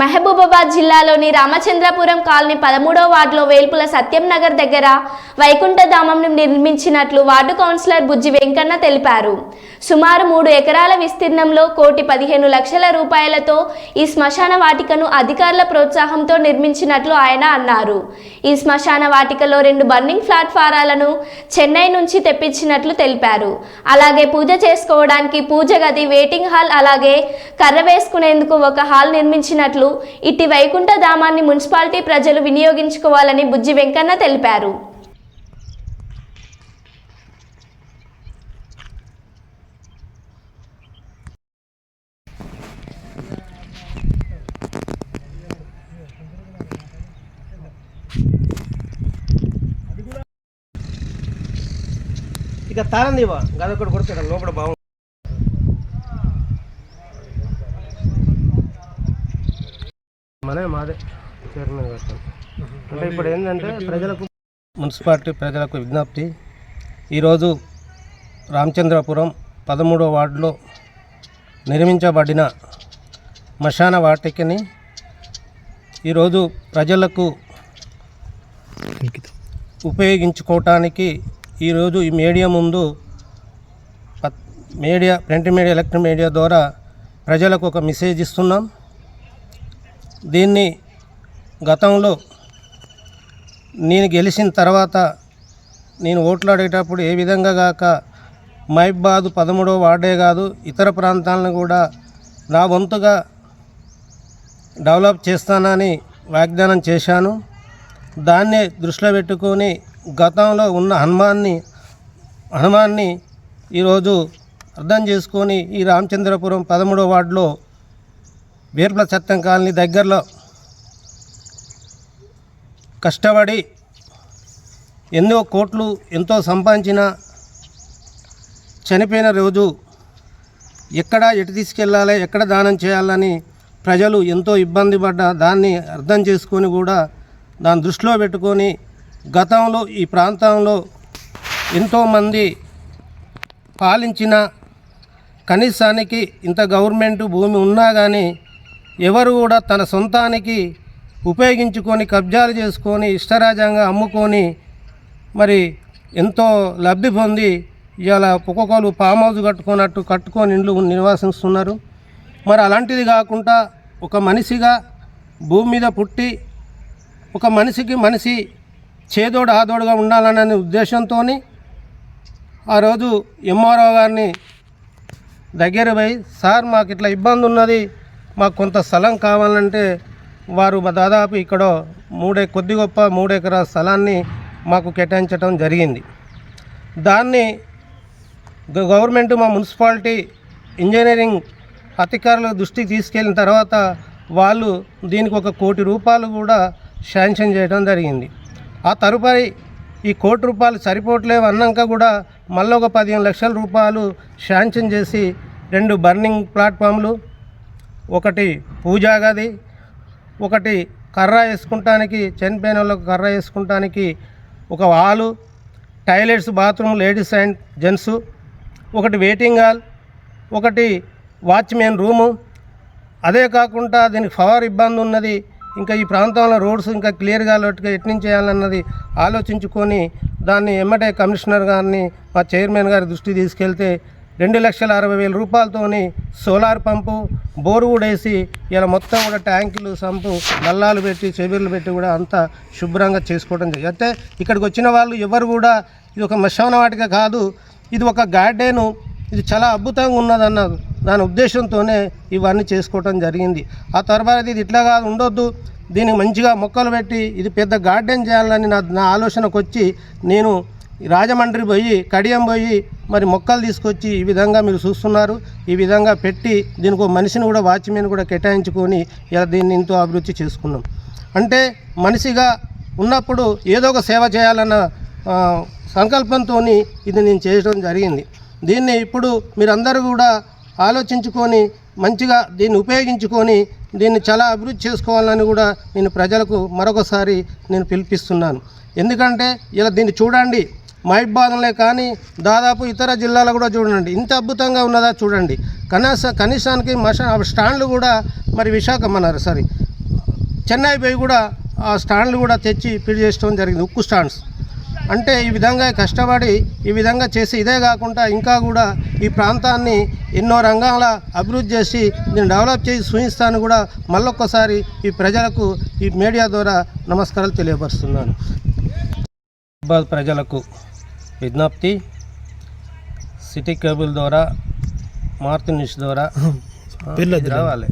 మహబూబాబాద్ జిల్లాలోని రామచంద్రపురం కాలనీ పదమూడో వార్డులో వేల్పుల సత్యం నగర్ దగ్గర వైకుంఠధామంను నిర్మించినట్లు వార్డు కౌన్సిలర్ బుజ్జి వెంకన్న తెలిపారు. సుమారు మూడు ఎకరాల విస్తీర్ణంలో కోటి పదిహేను లక్షల రూపాయలతో ఈ శ్మశాన వాటికను అధికారుల ప్రోత్సాహంతో నిర్మించినట్లు ఆయన అన్నారు. ఈ శ్మశాన వాటికలో రెండు బర్నింగ్ ప్లాట్ఫారాలను చెన్నై నుంచి తెప్పించినట్లు తెలిపారు. అలాగే పూజ చేసుకోవడానికి పూజ గది వెయిటింగ్ హాల్ అలాగే కర్ర వేసుకునేందుకు ఒక హాల్ నిర్మించినట్లు ఇట్టి వైకుంఠ ధామాన్ని మున్సిపాలిటీ ప్రజలు వినియోగించుకోవాలని బుజ్జి వెంకన్న తెలిపారు. ఇక తాళం దీవా గదొకటి లోపల బాగుంది మనే మాదే చైర్మన్ గారు అంటే ఇప్పుడు ఏంటంటే ప్రజలకు మున్సిపాలిటీ ప్రజలకు విజ్ఞప్తి. ఈరోజు రామచంద్రపురం పదమూడో వార్డులో నిర్మించబడిన మశాన వాటికని ఈరోజు ప్రజలకు ఉపయోగించుకోవటానికి ఈరోజు ఈ మీడియా ముందు media print media electric media ద్వారా ప్రజలకు ఒక మెసేజ్ ఇస్తున్నాం. దీన్ని గతంలో నేను గెలిచిన తర్వాత నేను ఓట్లాడేటప్పుడు ఏ విధంగా కాక మైబాద్ పదమూడవ వార్డే కాదు ఇతర ప్రాంతాలను కూడా నా వంతుగా డెవలప్ చేస్తానని వాగ్దానం చేశాను. దాన్నే దృష్టిలో పెట్టుకొని గతంలో ఉన్న హనుమాన్ని హనుమాన్ని ఈరోజు అర్థం చేసుకొని ఈ రామచంద్రపురం పదమూడో వార్డులో వీర్ల సత్యం కాలనీ దగ్గరలో కష్టపడి ఎన్నో కోట్లు ఎంతో సంపాదించిన చనిపోయిన రోజు ఎక్కడ ఎటు తీసుకెళ్ళాలి ఎక్కడ దానం చేయాలని ప్రజలు ఎంతో ఇబ్బంది పడ్డ దాన్ని అర్థం చేసుకొని కూడా దాన్ని దృష్టిలో పెట్టుకొని గతంలో ఈ ప్రాంతంలో ఎంతోమంది పాలించిన కనీసానికి ఇంత గవర్నమెంట్ భూమి ఉన్నా కానీ ఎవరు కూడా తన సొంతానికి ఉపయోగించుకొని కబ్జాలు చేసుకొని ఇష్టరాజ్యంగా అమ్ముకొని మరి ఎంతో లబ్ధి పొంది ఇవాళ ఒక్కొక్కరు ఫామ్ హౌస్ కట్టుకున్నట్టు కట్టుకొని ఇండ్లు నివాసిస్తున్నారు. మరి అలాంటిది కాకుండా ఒక మనిషిగా భూమి మీద పుట్టి ఒక మనిషికి మనిషి చేదోడు ఆదోడుగా ఉండాలనే ఉద్దేశంతో ఆ రోజు ఎంఆర్ఓ గారిని దగ్గర పోయి సార్ మాకు ఇట్లా ఇబ్బంది ఉన్నది మాకు కొంత స్థలం కావాలంటే వారు మా దాదాపు ఇక్కడ మూడే కొద్ది గొప్ప మూడెకరా స్థలాన్ని మాకు కేటాయించడం జరిగింది. దాన్ని గ- గవర్నమెంట్ మా మున్సిపాలిటీ ఇంజనీరింగ్ అధికారుల దృష్టికి తీసుకెళ్ళిన తర్వాత వాళ్ళు దీనికి ఒక కోటి రూపాయలు కూడా శాంక్షన్ చేయడం జరిగింది. ఆ తదుపరి ఈ కోటి రూపాయలు సరిపోవట్లేవు అన్నాక కూడా మళ్ళీ ఒక పదిహేను లక్షల రూపాయలు శాంక్షన్ చేసి రెండు బర్నింగ్ ప్లాట్ఫామ్లు ఒకటి పూజా గది ఒకటి కర్ర వేసుకుంటానికి చనిపోయిన వాళ్ళకు కర్ర వేసుకుంటానికి ఒక hall toilets bathroom ladies and gents ఒకటి వెయిటింగ్ హాల్ ఒకటి వాచ్మెన్ రూము. అదే కాకుండా దీనికి పవర్ ఇబ్బంది ఉన్నది. ఇంకా ఈ ప్రాంతంలో రోడ్స్ ఇంకా క్లియర్గా లొట్టుగా చేయాలన్నది ఆలోచించుకొని దాన్ని ఎమ్మటే కమిషనర్ గారిని మా చైర్మన్ గారి దృష్టి తీసుకెళ్తే రెండు లక్షల అరవై వేల రూపాయలతోని సోలార్ పంపు బోరు కూడా వేసి ఇలా మొత్తం కూడా ట్యాంకులు సంపు నల్లాలు పెట్టి చెవిర్లు పెట్టి కూడా అంతా శుభ్రంగా చేసుకోవడం జరిగింది. అంటే ఇక్కడికి వచ్చిన వాళ్ళు ఎవరు కూడా ఇది ఒక మశాన వాటిక కాదు ఇది ఒక గార్డెను ఇది చాలా అద్భుతంగా ఉన్నదన్న దాని ఉద్దేశంతోనే ఇవన్నీ చేసుకోవటం జరిగింది. ఆ తర్వాత ఇది ఇట్లా కాదు ఉండొద్దు దీనికి మంచిగా మొక్కలు పెట్టి ఇది పెద్ద గార్డెన్ చేయాలని నా నా ఆలోచనకు వచ్చి నేను రాజమండ్రి పోయి కడియం పోయి మరి మొక్కలు తీసుకొచ్చి ఈ విధంగా మీరు చూస్తున్నారు. ఈ విధంగా పెట్టి దీనికి ఒక మనిషిని కూడా వాచ్మెన్ కూడా కేటాయించుకొని ఇలా దీన్ని ఎంతో అభివృద్ధి చేసుకున్నాం. అంటే మనిషిగా ఉన్నప్పుడు ఏదో ఒక సేవ చేయాలన్న సంకల్పంతో ఇది నేను చేయడం జరిగింది. దీన్ని ఇప్పుడు మీరందరూ కూడా ఆలోచించుకొని మంచిగా దీన్ని ఉపయోగించుకొని దీన్ని చాలా అభివృద్ధి చేసుకోవాలని కూడా నేను ప్రజలకు మరొకసారి నేను పిలిపిస్తున్నాను. ఎందుకంటే ఇలా దీన్ని చూడండి. మహిబాదంలో కానీ దాదాపు ఇతర జిల్లాలో కూడా చూడండి. ఇంత అద్భుతంగా ఉన్నదా చూడండి. కనీస కనీసానికి మష స్టాండ్లు కూడా మరి విశాఖ సారీ. చెన్నై పోయి కూడా ఆ స్టాండ్లు కూడా తెచ్చి ఫిల్ చేయడం జరిగింది ఉక్కు స్టాండ్స్. అంటే ఈ విధంగా కష్టపడి ఈ విధంగా చేసి ఇదే కాకుండా ఇంకా కూడా ఈ ప్రాంతాన్ని ఎన్నో రంగాల అభివృద్ధి చేసి దీన్ని డెవలప్ చేసి చూపిస్తాను కూడా మళ్ళొక్కసారి ఈ ప్రజలకు ఈ మీడియా ద్వారా నమస్కారాలు తెలియపరుస్తున్నాను. ప్రజలకు విజ్ఞప్తి సిటీ కేబుల్ ద్వారా మారుతి న్యూస్ ద్వారా రావాలి.